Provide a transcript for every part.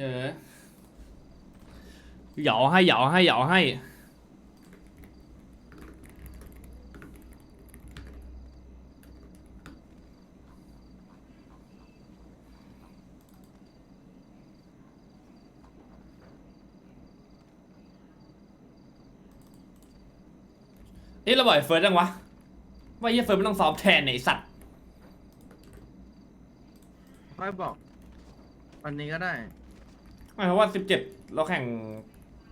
เยอะเหยาให้เหยาให้เหยาให้ เอ๊ะเราบอกไอ้เฟิร์สยังวะ ว่าเหี้ยเฟิร์สไม่ต้องซ้อมแทนไอ้สัตว์ ค่อยบอก วันนี้ก็ได้ ไม่เพราะว่าสิบเจ็ดเราแข่ง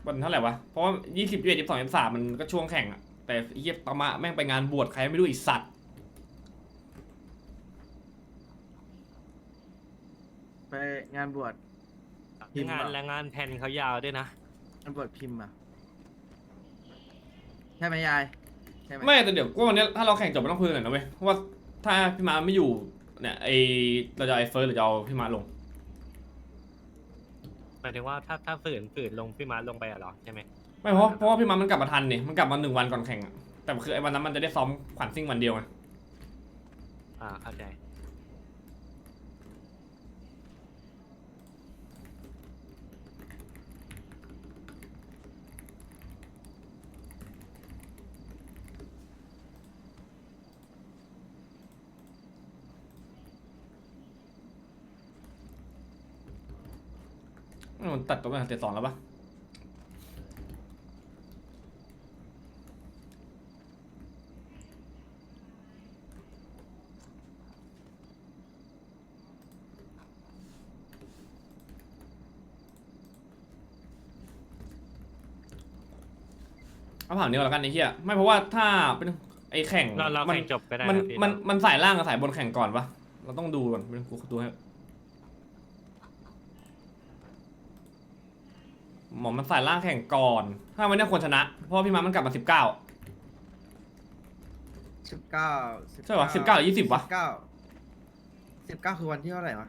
วันเท่าไหร่วะ เพราะว่ายี่สิบยี่สิบสองยี่สิบสามมันก็ช่วงแข่งอะแต่ไอ้เหี้ยตามะแม่งไปงานบวชใครไม่รู้ไอีสัตว์ไปงานบวชพิมพ์งานอะและงานแผ่นเขายาวด้วยนะ งานบวชพิมพ์อะใช่ไหมยายใช่ไหมไม่แต่เดี๋ยวก็วันเนี้ยถ้าเราแข่งจบมันต้องคุยกันหน่อยนะเว้ยเพราะว่าถ้าพี่มาไม่อยู่เนี่ยไอเราจะเอาไอเฟิร์สหรือจะเอาพี่มาลง หมายถึงว่าถ้าถ้าฝืนฝืนลงพี่มาร์ทลงไปอะเหรอใช่ไหมไม่เพราะเพราะว่าพี่มามันกลับมาทันนี่มันกลับมาหนึ่งวันก่อนแข่งอะแต่คือไอ้วันนั้นมันจะได้ซ้อมขวัญซิ่งวันเดียวไง อ่าเข้าใจ มันตัดตัวไปตั้งแต่สองแล้วปะเอาผ่านนี้ก่อนแล้วกันไอ้เหี้ยไม่เพราะว่าถ้าเป็นไอ้แข่งเราเรามัแข่งจบก็ได้มันนะพี่มันเนาะมันสายล่างกับสายบนแข่งก่อนปะเราต้องดูก่อนเป็นกูดูให้ หมอมันสายล่างแข่งก่อนถ้าวันนี้ควรชนะ เพราะว่าพี่มามันกลับมาสิบเก้า สิบเก้าใช่ปะ19หรือ20วะ สิบเก้าสิบเก้าคือวันที่เท่าไหร่วะ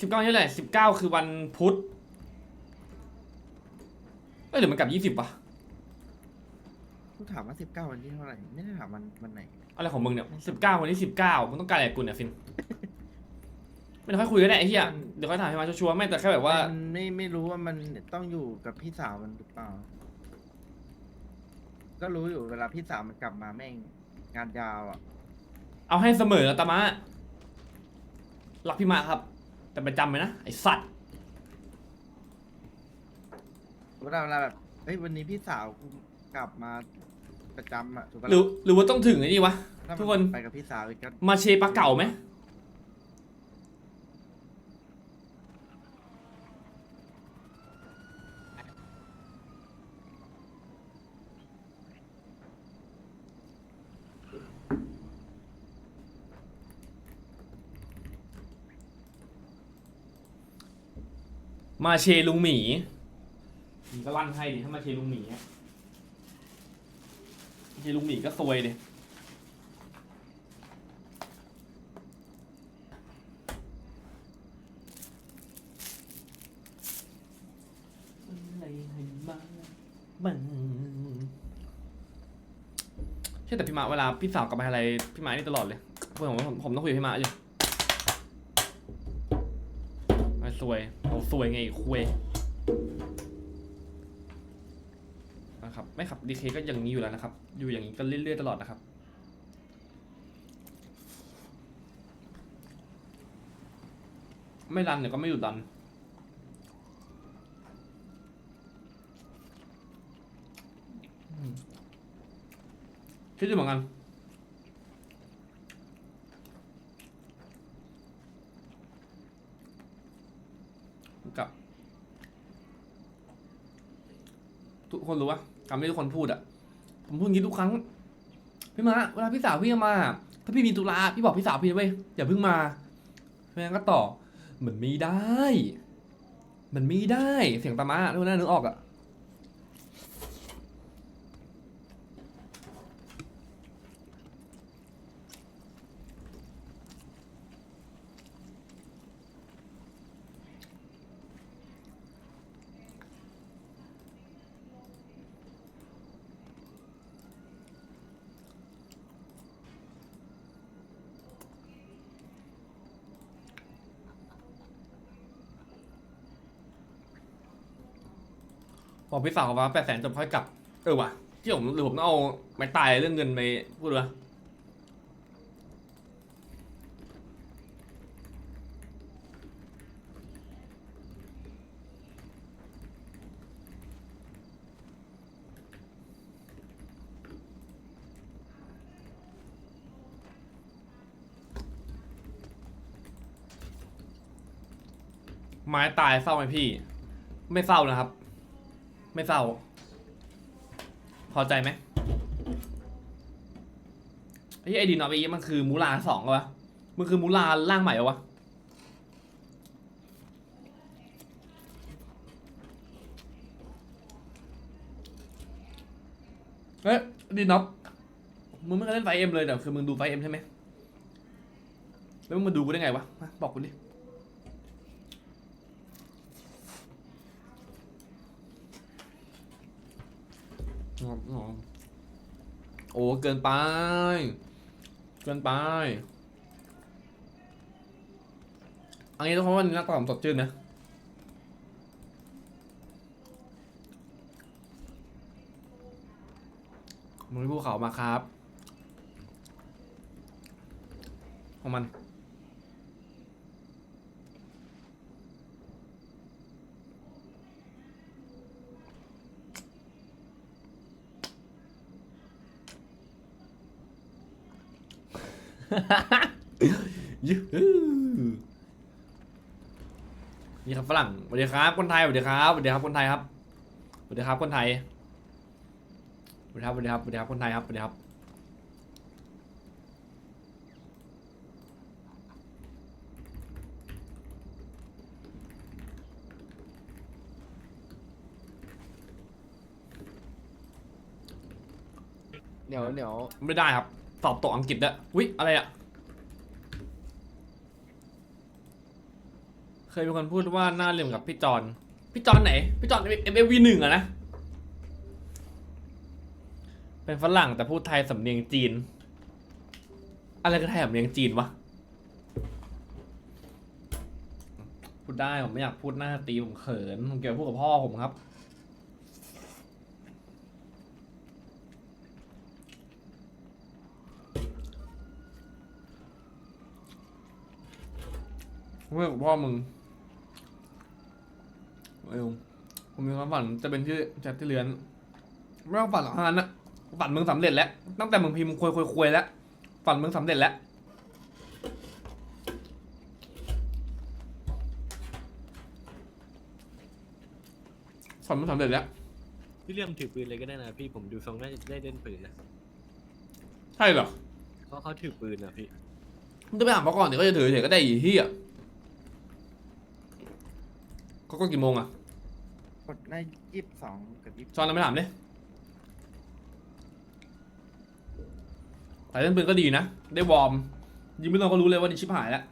สิบเก้านี่แหละสิบเก้าคือวันพุธเอ้ยหรือมันกลับยี่สิบวะกูถามว่าสิบเก้าวันที่เท่าไหร่ ไม่ได้ถามวันวันไหน อะไรของมึงเนี่ยสิบเก้าวันที่สิบเก้ามึงต้องการอะไรกับกูเนี่ยฟิน ไม่ต้องค่อยคุยก็ได้ไอ้เหี้ยเดี๋ยวค่อยถามพี่มาชัวร์ๆไม่แต่แค่แบบว่า มันไม่ไม่รู้ว่ามันต้องอยู่กับพี่สาวมันหรือเปล่า ก็รู้อยู่เวลาพี่สาวมันกลับมาแม่งงานยาวอะ เอาให้เสมอตามะรักพี่มาครับ แต่ประจำไหมนะไอสัตว์เวลาเวลาแบบเฮ้ยวันนี้พี่สาวกูกลับมาประจำอะถูกปะหรือหรือว่าต้องถึงไอ้นี่วะ ถ้ามัทุกคน ไปกับพี่สาวอีกก็มาเชปลาเก่าไหม มาเชลุงหมีมึงก็ลั่นให้ดิถ้ามาเชลุงหมีอะมาเชลุงหมีก็ซวยดิอะไรให้มาบังใช่แต่พี่มาเวลาพี่สาวกลับมาอะไรพี่มานี่ตลอดเลยผมผมผมต้องคุยกับพี่มาอยู่ไม่ สวยเราสวยไงคุยนะครับไม่ขับดีเคก็อย่างนี้อยู่แล้วนะครับ อยู่อย่างนี้ก็เรื่อยๆตลอดนะครับไม่รันเดี๋ยวก็ไม่หยุดรัน คิดอยู่เหมือนกัน กับ ทุกคนรู้ปะคำที่ทุกคนพูดอะผมพูดอย่างนี้ทุกครั้ง พี่มาเวลาพี่สาวพี่จะมา ถ้าพี่มีตุลาพี่บอกพี่สาวพี่นะเว้ยอย่าเพิ่งมาไม่งั้นก็ต่อเหมือนไม่ได้ มันไม่ได้ เสียงตามาทุกคนน่านึกออกอะ พอพี่สาวมาแปดแสนจบค่อยกลับ เออว่ะที่ผมหรือผมต้องเอาไม้ตายเรื่องเงินไปพูดวะไม้ตายเศร้าไหมพี่ ไม่เศร้านะครับ ไม่เศร้า พอใจไหมไอ้ไอดีนอไปมันคือมูลาสองวะมันคือมูลาร่างใหม่เหรอวะเฮ้ยดีน็อปมึงไม่เคยเล่นไฟเอ็มเลยเดี๋ยวคือมึงดูไฟเอ็มใช่ไหมแล้วมึงมาดูกูได้ไงวะ บอกกูดิ อ๋ออ๋อ โอ้เกินไป เกินไปอันนี้ต้องเพราะว่านี่หน้าตาผมสดชื่นนะมึงไปภูเขามาครับ ของมัน ยูฮูนี่ครับฝรั่งสวัสดีครับ คนไทยสวัสดีครับสวัสดีครับคนไทยครับสวัสดีครับคนไทยสวัสดีครับสวัสดีครับสวัสดีครับคนไทยครับสวัสดีครับเดี๋ยวเดี๋ยวไม่ได้ครับ สอบตกอังกฤษอะวิอะไรอะเคยมีคนพูดว่าหน้าเหลี่ยมกับพี่จอนพี่จอนไหน พี่จอนเอ็มเอวีหนึ่งอะนะ เป็นฝรั่งแต่พูดไทยสำเนียงจีน อะไรก็ไทยสำเนียงจีนวะ พูดได้ผมไม่อยากพูดหน้าตีผมเขินผมเกี่ยวพูดกับพ่อผมครับ เมื่อกับพ่อมึงเอวผมมีความฝันจะเป็นชื่อแจ็คที่เลือนไม่ต้องฝันหรอกทั้งนั้นนะฝันมึงสำเร็จแล้ว ตั้งแต่มึงพิมพ์คุยคุยคุยแล้ว ฝันมึงสำเร็จแล้วฝันมึงสำเร็จแล้วพี่เลี่ยมถือปืนเลยก็ได้นะพี่ผมดูทรงน่าจะได้เล่นปืนนะใช่เหรอ เพราะเขาถือปืนนะพี่มึงจะไปถามเขาก่อนเดี๋ยวก็จะถือเฉยก็ได้อีเหี้ยเขาก็กี่โมงอะกดได้ยี่สิบสองกับยี่สิบจอนเราไม่ถามเลยแต่เล่นปืนก็ดีนะ ได้วอร์ม ยิงไม่ลงก็รู้เลยว่านี่ชิบหายแล้ว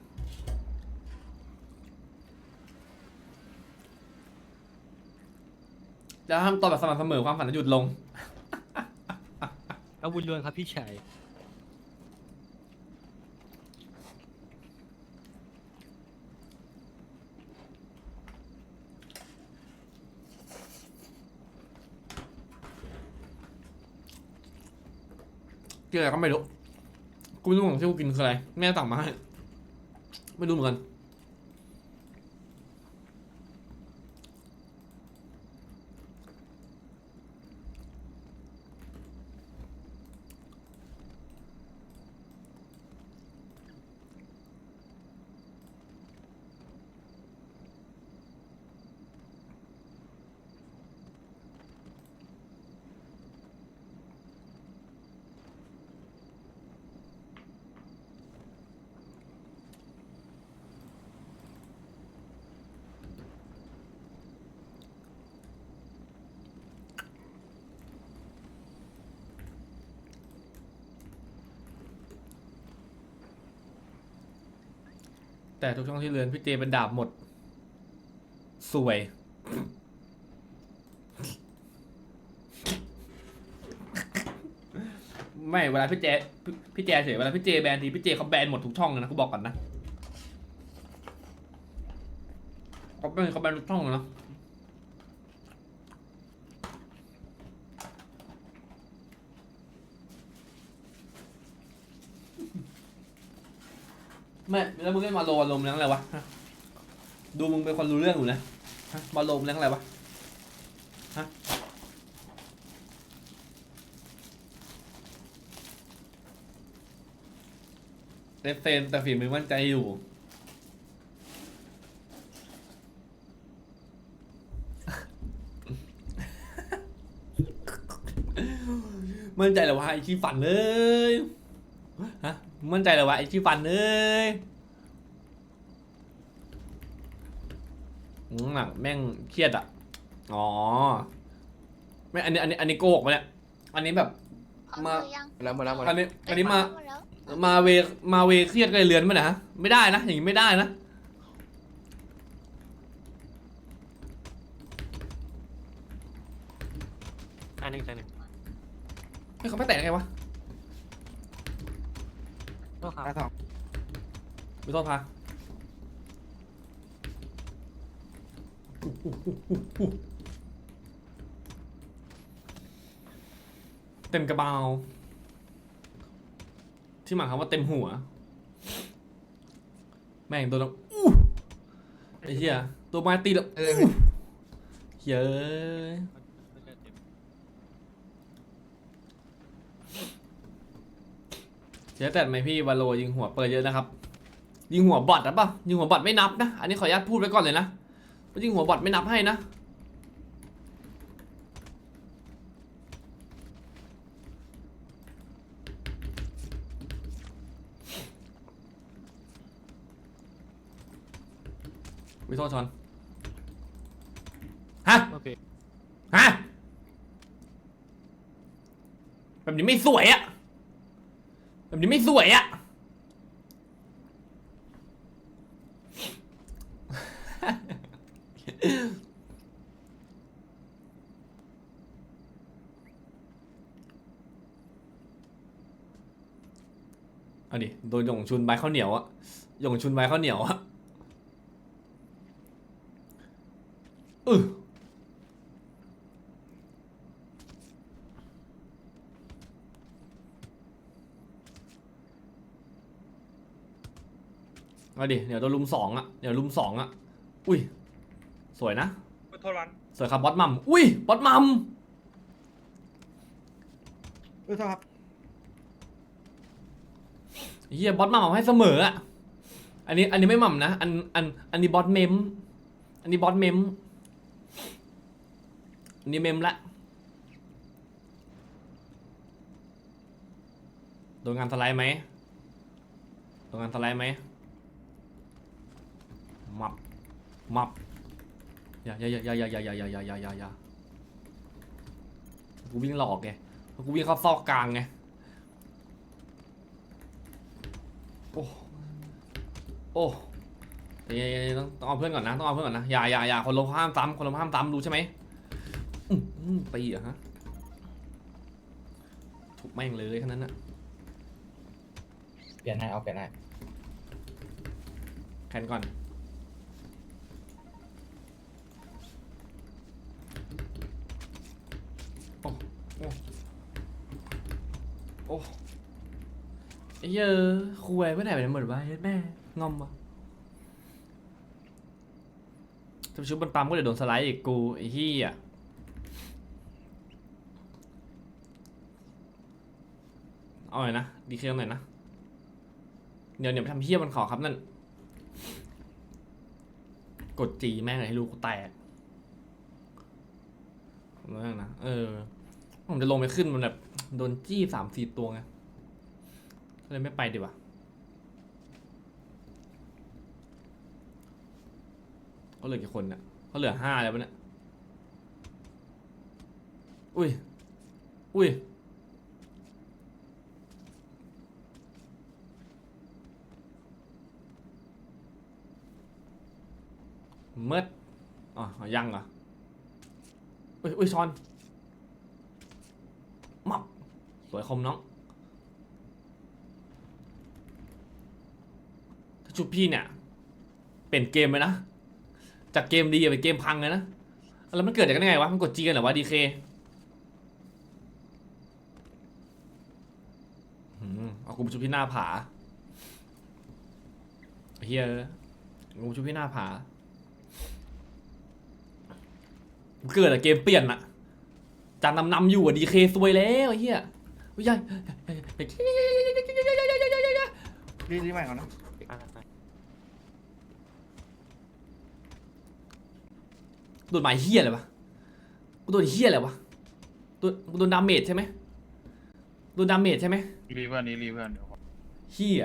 จะทำตอนแบบสม่ำเสมอความฝันจะหยุดลงเอาบุญรวนครับพี่ชาย กินอะไรก็ไม่รู้ กูไม่รู้ของที่กูกินคืออะไร แม่สั่งมาให้ ไม่รู้เหมือนกัน แต่ทุกช่องที่เรือนพี่เจเป็นดาบหมด สวย ไม่เวลาพี่เจพี่พี่เจเฉยเวลาพี่เจแบนทีพี่เจเขาแบนหมดทุกช่องเลยนะกูบอกก่อนนะเขาแบนเขาแบนทุกช่องเลยนะ ไม่แล้วมึงเล่นมาโลอารมแรงอะไรวะดูมึงเป็นคนรู้เรื่องอยู่นะฮะมาโลมแรงอะไรวะฮะเซฟเซนแต่ฝีมือมั่นใจอยู่มั่นใจเหรอวะไอ้ชี้ฝันเลย มั่นใจเหรอวะไอ้ชี้ฝันเลยอืมหนักแม่งเครียดอะ อ๋อ ไม่ อันนี้ อันนี้ อันนี้โกหกมาเนี่ย อันนี้แบบเอามาหรือยังหมดแล้วหมดแล้วหมดอัแล้วนนี้ อันนี้มาหดแล้วมาเว มาเวเครียดกันเลยเรือนมั้ยนะฮะไม่ได้นะ อย่างนี้ไม่ได้นะ อันหนึ่งอันหนึ่งไม่เขาไม่แตะไงวะ โทษครับ ตาสองไม่ต้องพาเต็มกระเบาที่หมายความว่าเต็มหัว แม่งตัวน้ำอู้ไอ้เหี้ยตัวไม้ตีแล้วเออเย้ ยเจ๊แต่ไหมพี่วาโลยิงหัวเปิดเยอะนะครับ ยิงหัวบอทนะป่ะยิงหัวบอทไม่นับนะ อันนี้ขออนุญาตพูดไว้ก่อนเลยนะว่ายิงหัวบอทไม่นับให้นะวิโทษชอนฮะ โอเค ฮะ แบบนี้ไม่สวยอะแบบ นี้ไม่สวยอะเอาดิโดนหยงชุนใบข้าวเหนียวอะหยงชุนใบข้าวเหนียวอะอือ เอาดิ เดี๋ยวโดนลุมสองอะ เดี๋ยวลุมสองอะ อุ้ย สวยนะโทษรันสวยครับบอสมัม อุ้ยบอสมัม เออโทษครับเฮียบอสมัมเอาให้เสมออะ อันนี้อันนี้ไม่หม่ำนะ อันอันอันนี้บอสเมม อันนี้บอสเมม อันนี้เมมละ โดนงานสไลด์ไหมโดนงานสไลด์ไหม มับ มับ อย่าอย่าอย่าอย่าอย่าอย่าอย่าอย่าอย่าอย่าอย่ากูวิ่งหลอกไงกูวิ่งเข้าซอกกลางไง โอ้ โอ้เดี๋ยวๆๆต้องต้องเอาเพื่อนก่อนนะ ต้องเอาเพื่อนก่อนนะ อย่าอย่าอย่าคนลงห้ามซ้ำคนลงห้ามซ้ำรู้ใช่ไหมอื้อหือตีเหรอะฮะ ถูกแม่งเลยแค่นั้นนะเปลี่ยนให้เอาเปลี่ยนให้แคนก่อน โอ้ โอ้ โอ้ไอ้เหี้ยอะคุยไปไหนไปไหนหมดวะเฮ้ยแม่งอมวะถ้าไปชุบบนปั๊มก็เดี๋ยวโดนสไลด์อีกกูไอ้เหี้ยเอาหน่อยนะดีเคลหน่อยนะเดี๋ยวเดี๋ยวไปทำเฮี้ยมันขอครับนั่น กดจีแม่งเลยให้ลูกกูแตกเรื่งนะเออผมจะลงไปขึ้นมันแบบ โดนจี้สามสี่ตัวไงก็เลยไม่ไปดีกว่าเขาเหลือกี่คนเนี่ยเขาเหลือห้าแล้วปะเนี่ยอุ้ย อุ้ย เมื่ออ๋อ ยังเหรอ อุ้ย อุ้ยช้อน สวยคมน้อง ถ้าชุบพี่เนี่ย เปลี่ยนเกมไปนะ จากเกมดีไปเกมพังเลยนะ แล้วมันเกิดจากได้ไงวะ มันกดจีกันเหรอวะดีเคเอากูไปชุบที่หน้าผาเฮียงูชุบพี่หน้าผา เกิดอะเกมเปลี่ยนอะจานนำนำๆอยู่อะดีเคซวยแล้วเฮีย ยยัยรีรีใหม่ก่อนนะโดนหมายเฮียอะไรวะกูโดนเฮียอะไรวะโดนกูโดนดาเมจใช่ไหมโดนดาเมจใช่ไหมรีเพื่อนนี้รีเพื่อนเดี๋ยวก่อนเฮีย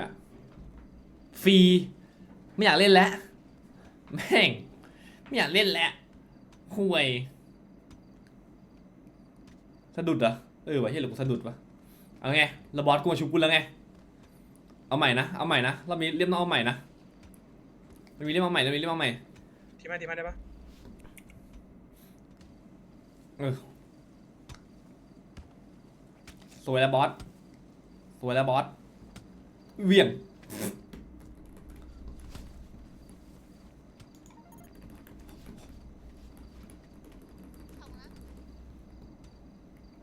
ฟรีไม่อยากเล่นแล้วแม่งไม่อยากเล่นแล้วห่วยสะดุดเหรอเออวะเฮียหรือกูสะดุดวะ เอาไงระบอสกูมาชุบกูแล้วไง เอาใหม่นะ เอาใหม่นะรอบนี้เรียบน้องเอาใหม่นะมันมีเรียบเอาใหม่มันมีเรียบเอาใหม่ ที่มาที่มาได้ปะเออ สวยแล้วบอส สวยแล้วบอสเหวี่ยง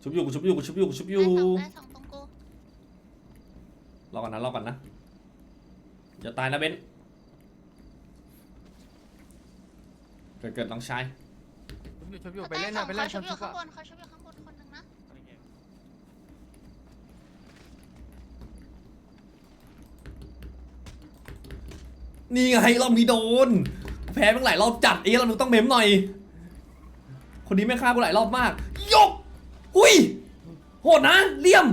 ชุบอยู่กูชุบอยู่กูชุบอยู่กูชุบอยู่ ได้สองตรง กูรอก่อนนะรอก่อนนะอย่าตายนะเบนซ์เกิดเกิดน้องชายชุบอยู่ไปเล่นนะไปเล่นเขาชชุบนอยู่ชุบข้างอะบนเขาชุบอยู่ข้างบนคนหนึ่งนะนี่ไงรอบนี้โดนกูแพ้ตั้งหลายรอบจัดเอ้ยเราต้องเมมหน่อย คนนี้ไม่ฆ่ากูหลายรอบมาก ยกหุยโหดนะเลี่ยม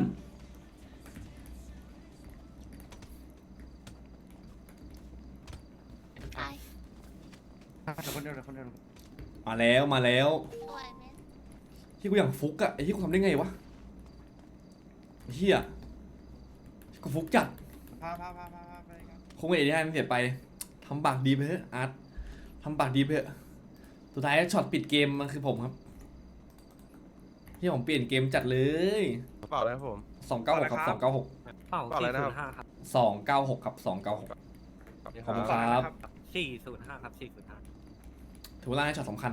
เดี๋ยวคนเดียวเดี๋ยวคนเดียวมาแล้วมาแล้วสวยเมนที่กูอย่างฟุกอะไอ้ที่กูทำได้ไงวะเฮียกูฟุกจัดพาพาพาพาพาไปครับคงไม่ได้ที่ให้มันเสียไปทำปากดีไปเถอะอาร์ตทำปากดีไปเถอะสุดท้ายช็อตปิดเกมมันคือผมครับที่ผมเปลี่ยนเกมจัดเลยเปล่าแล้วผม สองเก้าหกครับสองเก้าหกเป้าเปล่าอะไรสี่นะศูนย์ห้าครับสองเก้าหกครับสองเก้าหกขอบคุณครับ สี่ศูนย์ห้าครับสี่ศูนย์ห้า ถือว่าช็อตสำคัญ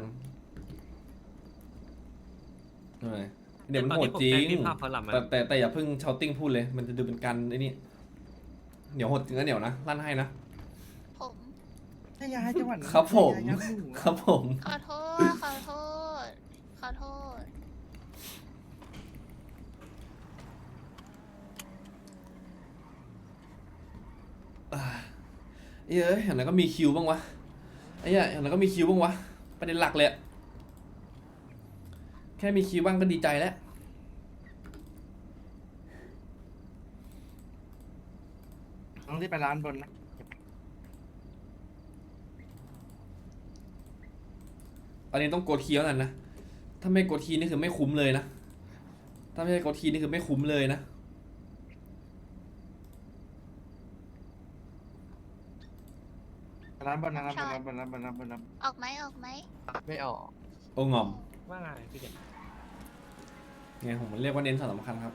เออเดี๋ยวมันโหดจริงที่ภาพเขาลำมันแต่แต่แต่อย่าเพิ่งชาวติ้งพูดเลย มันจะดูเป็นการไอ้นี่เหนียวโหดจริงนะเหนียวนะลั่นให้นะ ผมให้ยาให้จังหวัดนั้นครับผมให้ยายัดหนูอะครับผม ขอโทษ ขอโทษ ขอโทษ เอ้ยเห็นแล้วก็มีคิวบ้างวะไอ้เหี้ยเห็นแล้วก็มีคิวบ้างวะ ประเด็นหลักเลยอะแค่มีคิวบ้างก็ดีใจแล้ว ต้องรีบไปร้านบนนะตอนนี้ต้องกดคีย์เท่านั้นนะ ถ้าไม่กดคีย์นี่คือไม่คุ้มเลยนะ ถ้าไม่กดคีย์นี่คือไม่คุ้มเลยนะ ร้านบนนะร้านบนร้านบนร้านบนร้านบนร้านบนออกไหมออกไหมไม่ออก โอ้งอมว่าไงพี่เด็กไงผมเรียกว่าเน้นสำคัญครับ